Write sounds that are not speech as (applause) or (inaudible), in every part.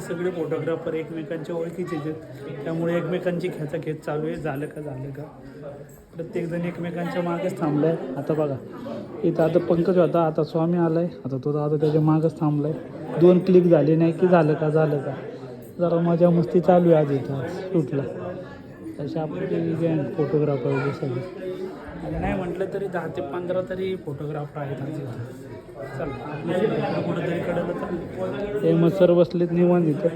सगळे फोटोग्राफर एकमेकांच्या ओळखीचे आहेत. त्यामुळे एकमेकांची खेचाखेच चालू आहे झालं का झालं का. प्रत्येकजण एकमेकांच्या मागेच थांबलाय. आता बघा इथं आता पंकज होता आता स्वामी आलाय. आता तो आता त्याच्या मागच थांबलाय. दोन क्लिक झाले नाही की झालं का झालं का. जरा मजा मस्ती चालू आहे आज इथं शूटला तसे आपली फोटोग्राफर वगैरे सगळे. नाही म्हटलं तरी दहा ते पंधरा तरी फोटोग्राफर आहेत आज इथं. हे मग सर बसलेत निवांत इथं.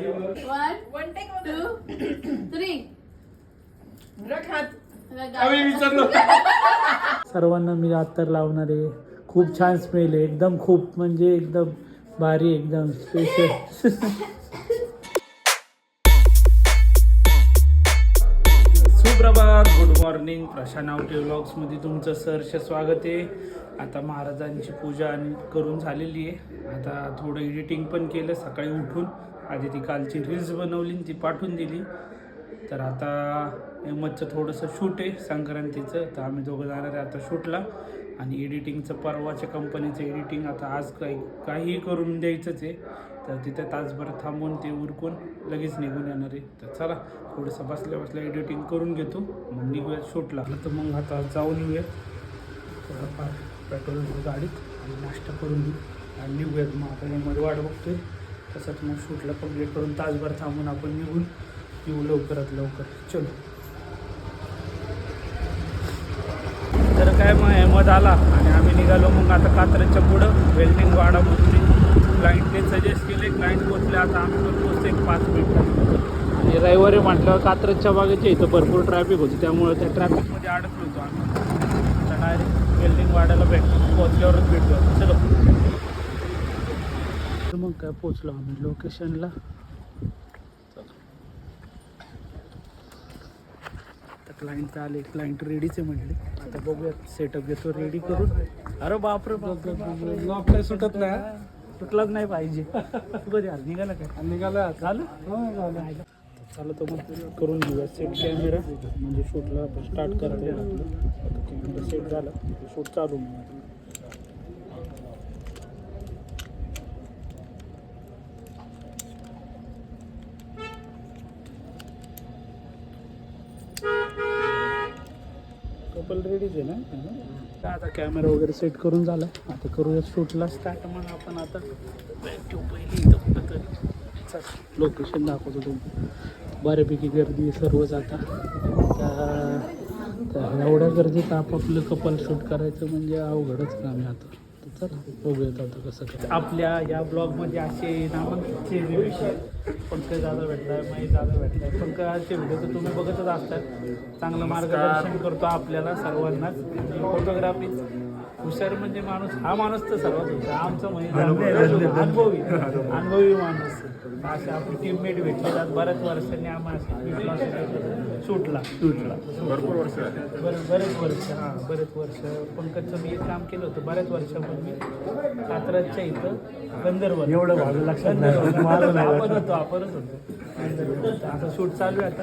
सर्वांना मी अत्तर लावणार आहे. खूप छान स्मेल आहे. एकदम खूप म्हणजे एकदम भारी एकदम स्पेशल सुप्रभात. गुड मॉर्निंग प्रशांत आवटे व्लॉग्समध्ये तुमचं सहर्ष स्वागत आहे. आता महाराजांची पूजा आणि करून झालेली आहे. आता थोडं एडिटिंग पण केलं. सकाळी उठून आधी ती कालची रील्स बनवली आणि ती पाठवून दिली. तर आता हेमतचं थोडंसं शूट आहे संक्रांतीचं. तर आम्ही दोघं जाणार आहे आता शूटला आणि एडिटिंगचं परवाच्या कंपनीचं एडिटिंग आता आज काही काहीही करून द्यायचंच आहे. तर तिथे तासभर थांबून ते उरकून लगेच निघून येणार आहे. तर चला थोडंसं बसल्या बसल्या एडिटिंग करून घेतो. मग निघूयात शूटला तर मग आता जाऊन येऊयात थोडंफार पेट्रोल गाडीत आणि नाश्ता करून घेऊ. आणि निघूयात मग आपण यामध्ये वाट बघतोय. तसंच मग शूटला कंप्लीट करून तासभर थांबून आपण निघून येऊ लवकरात लवकर. चलो. तर काय मग अहमद आला आणि आम्ही निघालो. मग आता कात्रच्या पुढं वेल्डिंग वाडा पोचली क्लायंटने सजेस्ट केले क्लायंट पोचले आता आम्ही पण पोचतो एक पाच मिनिटात आणि रविवारी म्हटल्यावर कात्रजच्या बागेच्या इथं भरपूर ट्रॅफिक होती. त्यामुळे त्या ट्रॅफिकमध्ये अडकलो होतो आम्ही. आता डायरेक्ट वेल्डिंग वाड्याला भेटतो पोचल्यावरच भेटतो आता चलो. तर मग काय पोचलो आम्ही लोकेशनला आता क्लायंट आले. क्लायंट रेडीच आहे म्हणले. आता बघूयात सेटअप घेतो. रेडी करून. अरे बापरे बाप लॉक काही सुटत नाही सुटलाच नाही पाहिजे. तू कधी आला निघाला काय? निघाला. झालं? चालू तर मग करून घेऊया. सेट कॅमेरा म्हणजे शूटला स्टार्ट कॅमेरा सेट झाला. शूट चालू मोबाईल कपल रेडीच आहे ना? तर आता कॅमेरा वगैरे सेट करून झाला. आता करूया शूटला स्टार्ट मग आपण आता पहिली लोकेशन दाखवतो तुम्ही बऱ्यापैकी गर्दी आहे सर्वच आता. त्या- एवढ्या गर्दीत आपापलं कपल शूट करायचं म्हणजे अवघडच काम आहे आता. चला बघूयात आता कसं काय आपल्या या ब्लॉगमध्ये असे नामांकितचे विषय पंकज दादा भेटलाय महेश दादा भेटलाय पंकजचे व्हिडिओ तर तुम्ही बघतच असतात. चांगलं मार्गदर्शन करतो आपल्याला सर्वांनाच. फोटोग्राफी हुशार म्हणजे माणूस हा माणूस तर सर्वात हुशार. आमचं म्हणजे अनुभवी अनुभवी. माणूस असे आपली टीममेट भेटले जात बऱ्याच वर्षांनी आम्हाला शूटला शूटला भरपूर वर्ष बरं बरेच वर्ष. हां बरेच वर्ष. पंकजचं मी एक काम केलं होतं. बऱ्याच वर्षापूर्वी कात्रजच्या इथं गंधर्व एवढं लक्षात आपण होतो आपणच होतो. आता शूट चालू आहे आता.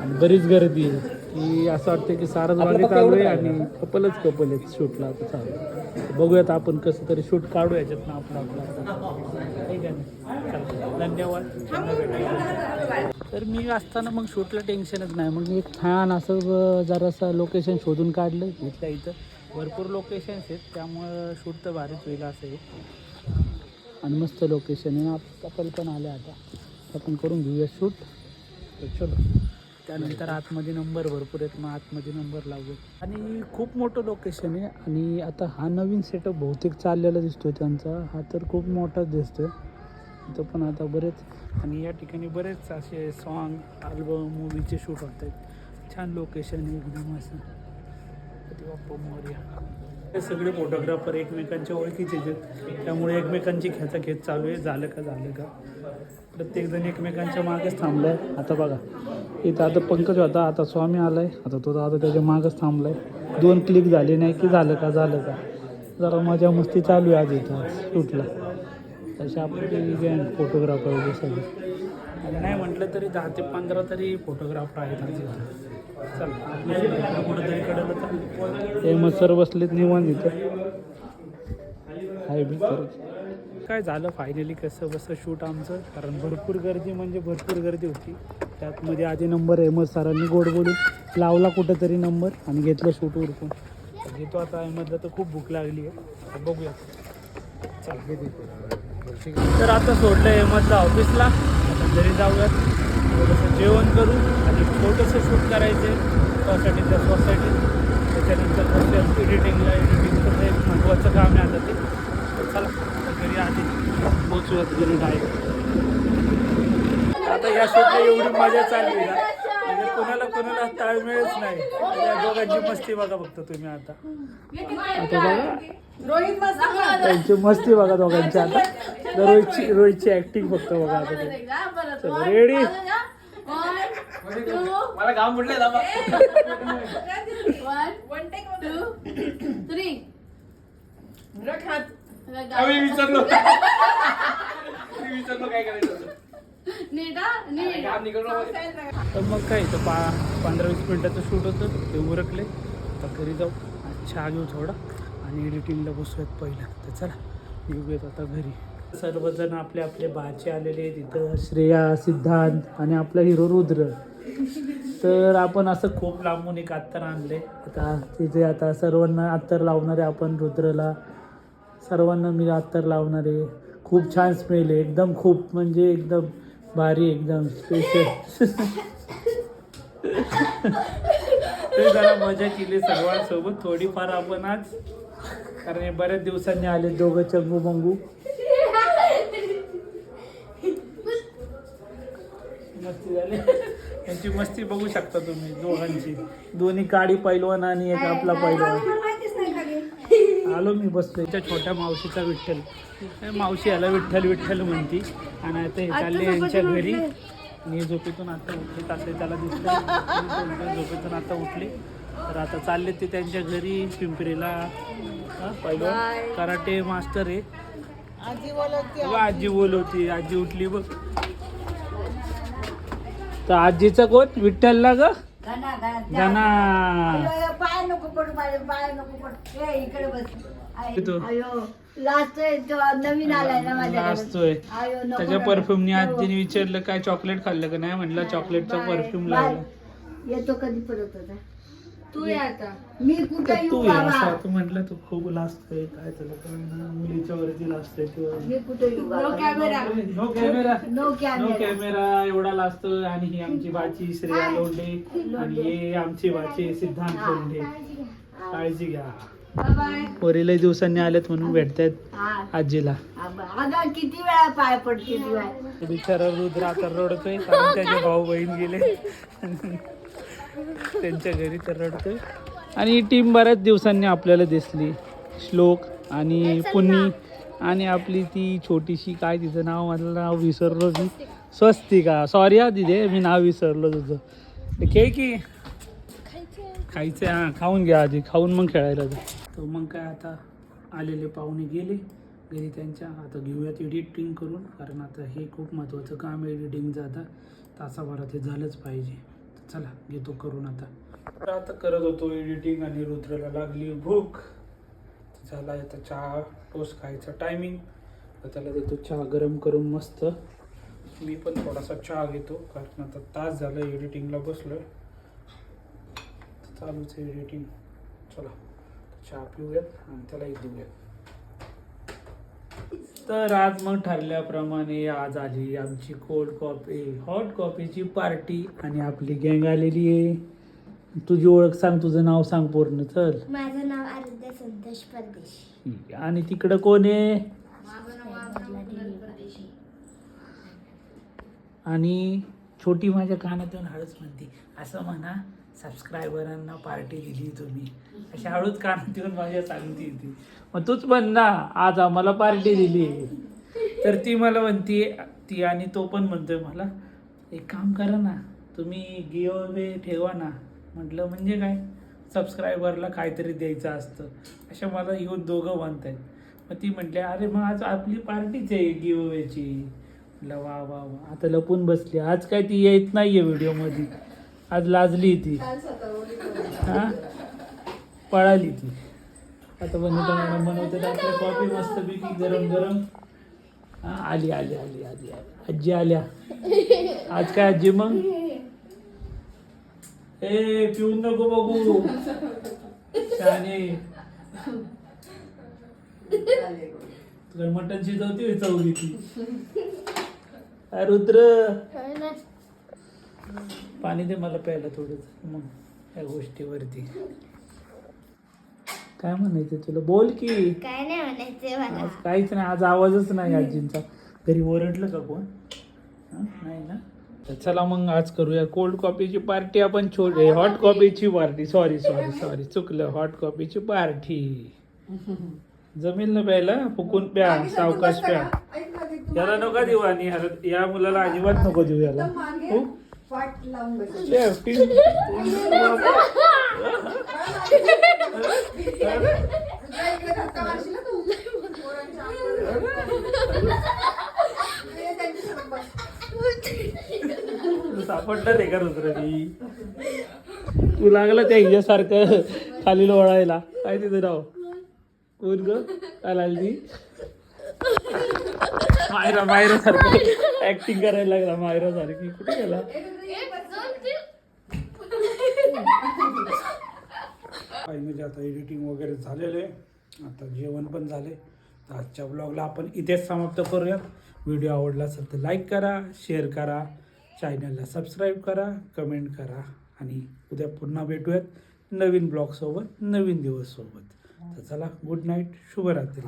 आणि बरीच गर्दी आहे. की असं वाटतं की सारच बागेत आलो आहे आणि कपलच कपल आहेत शूटला आता चालू. आहे. बघूयात आपण कसं तरी शूट काढू याच्यात ना आपलं आपलं ठीक आहे ना? चला, धन्यवाद. तर मी असताना मग शूटला टेन्शनच नाही. मग एक छान असं जरासं लोकेशन शोधून काढलं इथल्या इथं. भरपूर लोकेशन्स आहेत. त्यामुळं शूट तर भारीच होईल असं आहे. आणि मस्त लोकेशन आहे. कपल पण आले आता. आपण करून घेऊया शूट. तर चलो. त्यानंतर आतमध्ये नंबर भरपूर आहेत मग आतमध्ये नंबर लावू आणि खूप मोठं लोकेशन आहे आणि आता हा नवीन सेटअप बहुतेक चाललेला दिसतोय त्यांचा. हा तर खूप मोठाच दिसतोय. इथं पण आता बरेच आणि या ठिकाणी बरेच असे सॉन्ग अल्बम मूवीचे शूट होत आहेत छान लोकेशन आहे एकदम असं. गणपती बाप्पा मोरया. हे सगळे फोटोग्राफर एकमेकांच्या ओळखीचे आहेत. त्यामुळे एकमेकांची खेचाखेच चालू आहे. झालं का झालं का? प्रत्येकजण एकमेकांच्या मागेच थांबलाय. आता बघा इथं आता पंकज होता. आता स्वामी आलाय. आता तो आता त्याच्या मागच थांबलाय. दोन क्लिक झाले नाही की झालं का झालं का? जरा मजा मस्ती चालू आहे आज इथं. शूटला तसे आपले फोटोग्राफर वगैरे सगळे. नाही म्हटलं तरी दहा ते पंधरा तरी फोटोग्राफर आहेत कुठंतरी चाललं हे मग सर बसलेत निवांत इथं. हाय बी तर काय झालं फायनली कसं बसं शूट आमचं? कारण भरपूर गर्दी म्हणजे भरपूर गर्दी होती. त्यातमध्ये आधी नंबर अहमद सरांनी गोड बोलून लावला कुठंतरी नंबर आणि घेतलं शूट उरकून तर घेतो आता अहमदला तर खूप भूक लागली आहे. तर बघूया. तर आता सोडलं अहमदला ऑफिसला. आता घरी जाऊयात. थोडंसं जेवण करू आणि छोटंसं शूट करायचं. सोसायटीच्या सोसायटीत. त्याच्यानंतर बसूयात एडिटिंगला. एडिटिंगचं ते एक महत्त्वाचं काम आहे आता ते. चला घरी आधी पोचूयात घरी डायरेक्ट आता या शूटला एवढी मजा चालली ना. म्हणजे कोणाला कोणाला ताळमेळच नाही. या दोघांची मस्ती बघा फक्त तुम्ही आता. आता बघा. रोहित मस्त त्यांची मस्ती बघा दोघांची आता. तर रोहितची रोहितची ऍक्टिंग फक्त बघा आता ready? मला काम म्हटलंय दाबा वन टेक टू थ्री आम्ही विचारलो. (laughs) विचारलो काय करायचं तर मग काय इथं पा पंधरा वीस मिनटाचं शूट होतं ते उरकले. आता घरी जाऊ. आज चहा घेऊ थोडा. आणि एडिटिंगला बसूयात पहिलं. तर चला निघूयात आता घरी. सर्वजण आपले आपले भाचे आलेले आहेत इथं. श्रेया सिद्धांत आणि आपला हिरो रुद्र. तर आपण असं खूप लांबून एक अत्तर आणले आता तिथे आता सर्वांना अत्तर लावणारे आपण रुद्रला सर्वांना मी अत्तर लावणार. आहे खूप छान स्मेल आहे एकदम खूप म्हणजे एकदम भारी एकदम स्पेशल ते जरा मजा केली सर्वांसोबत. थोडीफार आपण आज कारण हे बऱ्याच दिवसांनी आले दोघं चंगू मंगू. मस्ती झाली. त्यांची मस्ती बघू शकता तुम्ही दोघांची. दोन्ही काडी पैलवान आणि एक आपला पैलवान. आलो मी बसलो त्या छोट्या मावशीचा विठ्ठल. मावशी याला विठ्ठल विठ्ठल म्हणती. आणि आता हे चालले यांच्या घरी. हे झोपेतून आता उठले ताते त्याला दिसलं आणि ते झोपेतून आता उठले. तर आता चालले ते त्यांच्या घरी पिंपरीला. हा, पैलवान कराटे मास्टर आहे. आजी बोलवती. आजी उठली बघ. तर आजीचं कोण? विठ्ठलला ग? गाना पाय नको पडू माझे पाय नको पडू. ए, इकडे बस. आय- तो. अयो लास्ट तो नवीन आलाय ना माझ्या नाचतोय अयो नको त्याच्या ना. परफ्यूमने हो. आजीने विचारलं काय चॉकलेट खाल्लं का नाही? म्हणलं चॉकलेटचा बाय, परफ्यूम बाय. लावला. येतो कधी परत होता तू ये. आता. मी कुठे येऊ तू बाबा? असं तू म्हटलं तू खूप लाजतोय काय तुला कळणार? मुलीच्या वरती लाजतोय तू मी कुठे येऊ नो बाबा? Camera no camera no no camera camera एवढा लाजतोय आणि ही आमची बाची श्रेया लोंढे. आणि हे आमची बाची सिद्धांत लोंढे. काळजी घ्या. बाय बाय वरीलही दिवसांनी आलेत म्हणून भेटतायत हा. आजीला. अगं किती वेळा पाय पडते तू बिचारा रुद्र आता रडतोय कारण त्याचे भाऊ बहीण गेले. त्यांच्या घरी तर रडतोय. आणि टीम बऱ्याच दिवसांनी आपल्याला दिसली. श्लोक आणि पुन्नी आणि आपली ती छोटीशी काय तिचं नाव माझं नाव विसरलो मी. स्वस्तिका. सॉरी हा दिदे मी नाव विसरलो तुझं. खेळ की? खायचं. हां खाऊन घ्या आधी. खाऊन मग खेळायला जा. तर मग काय आता आलेले पाहुणे गेले. घरी त्यांच्या. आता घेऊयात एडिटिंग करून. कारण आता हे खूप महत्त्वाचं काम आहे एडिटिंगचं आता. तासाभरात हे झालंच पाहिजे. चला घेतो करून आता. तर आता करत होतो एडिटिंग आणि रुद्रला लागली भूक. झाला आता चहा टोस खायचा टायमिंग त्याला देतो चहा गरम करून मस्त. मी पण थोडासा चहा घेतो कारण आता तास झाला एडिटिंगला बसलो चालूच आहे एडिटिंग चला चहा पिऊयात आणि त्याला एक देऊयात. तर आज मग ठरल्याप्रमाणे आज आली आमची कोल्ड कॉफी हॉट कॉफीची पार्टी आणि आपली गँग आलेली आहे. तुझी ओळख सांग तुझं नाव सांग पूर्ण चल. माझं नाव आराध्या संतोष परदेशी. आणि तिकडं कोण आहे? आणि छोटी माझ्या कानातून हळूच म्हणते असं म्हणा. सबस्क्रायबरांना पार्टी दिली तुम्ही. अशा हळूच कानात येऊन माझ्या सांगती होती मग तूच म्हण ना आज आम्हाला पार्टी दिली. तर ती मला म्हणते ती आणि तो पण म्हणतोय मला एक काम करा ना तुम्ही गिओवे ठेवा ना. म्हटलं म्हणजे काय? सबस्क्रायबरला काहीतरी द्यायचं असतं. अशा मला येऊन दोघं म्हणतायत. मग ती म्हटली अरे मग आज आपली पार्टीच आहे गिओवेची म्हटलं वा वा वा. आता लपून बसली. आज काय ती येत नाही आहे व्हिडिओमध्ये आज लाजली ती. हा? पळाली ती. आता वनिता मॅडम बनवते आपल्या कॉफी मस्त पैकी गरम गरम. आली आली आली आली आली. आजी आल्या. आज काय आजी मग? ए पिऊन नको बघू. शाने. तुला मटण शिजवती होय चवली ती रुद्र. पाणी दे मला प्यायला थोडं मग या गोष्टीवरती. काय म्हणायचं तुला? बोल की. काय नाही म्हणायचे मला आज काहीच नाही आज आवाजच नाही आजींचा. घरी ओरडलं का कोण? हं? नाही ना? तर चला मग आज करूया कोल्ड कॉफीची पार्टी आपण छोटे हॉट कॉफीची पार्टी सॉरी सॉरी सॉरी चुकलं. हॉट कॉफीची पार्टी जमेल ना प्यायला? फुकून प्या सावकाश प्या. याला नका देऊ आणि ह्याला- या मुलाला अजिबात नको देऊ याला. हो? लावून. (laughs) (laughs) सापडलं ते का तू लागला त्या हिच्यासारखं खाली लोळायला. काय तिथं नाव कोण ग? काय लागली? मायरा मायरा सारखं. ऍक्टिंग करायला लागला मायरा सारखी. कुठे गेला? काही म्हणजे आता एडिटिंग वगैरे झालेलं आहे. आता जेवण पण झाले. तर आजच्या ब्लॉगला आपण इथेच समाप्त करूयात. व्हिडिओ आवडला असेल तर लाईक करा शेअर करा. चॅनलला सबस्क्राईब करा कमेंट करा. आणि उद्या पुन्हा भेटूयात नवीन ब्लॉगसोबत नवीन दिवससोबत तर चला गुड नाईट शुभरात्री.